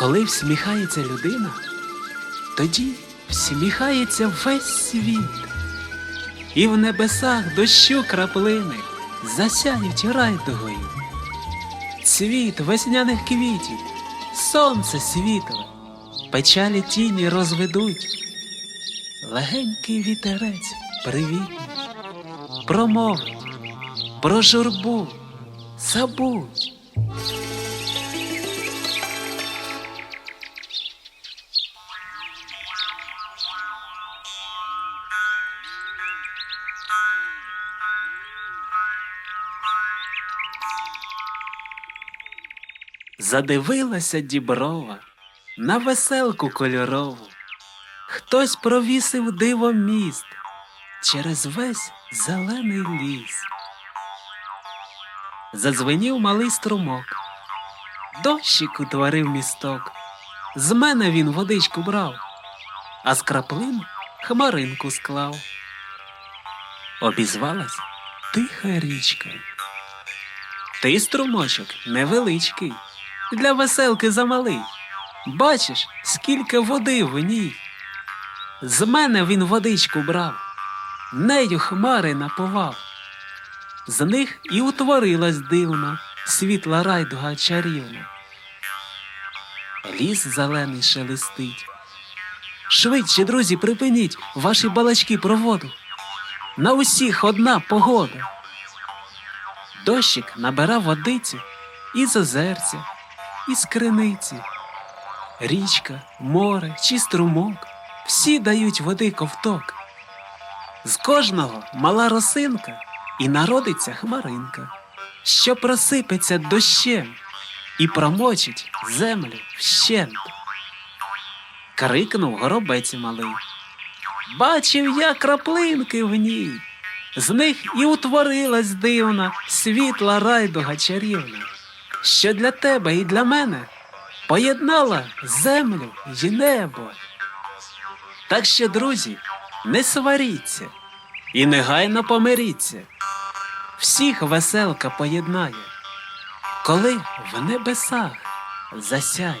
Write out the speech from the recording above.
Коли всміхається людина, тоді всміхається весь світ, і в небесах дощу краплини засяють райдугою. Цвіт весняних квітів, сонце світле, печалі тіні розведуть. Легенький вітерець привітний, промовить про журбу, забудь. Задивилася діброва на веселку кольорову. Хтось провісив диво міст через весь зелений ліс. Задзвенів малий струмок, дощик утворив місток. З мене він водичку брав, а з краплин хмаринку склав. Обізвалась тиха річка. Ти струмочок невеличкий, для веселки замалий. Бачиш, скільки води в ній. З мене він водичку брав, нею хмари напував. З них і утворилась дивна, світла райдуга чарівна. Ліс зелений шелестить. Швидше, друзі, припиніть ваші балачки про воду. На усіх одна погода. Дощик набирав водицю із озерця, із криниці. Річка, море чи струмок всі дають води ковток. З кожного мала росинка і народиться хмаринка, що просипеться дощем і промочить землю вщент. Крикнув горобець малий. Бачив я краплинки в ній. З них і утворилась дивна світла райдуга чарівна, що для тебе і для мене поєднала землю й небо. Так що, друзі, не сваріться і негайно помиріться. Всіх веселка поєднає, коли в небесах засяє.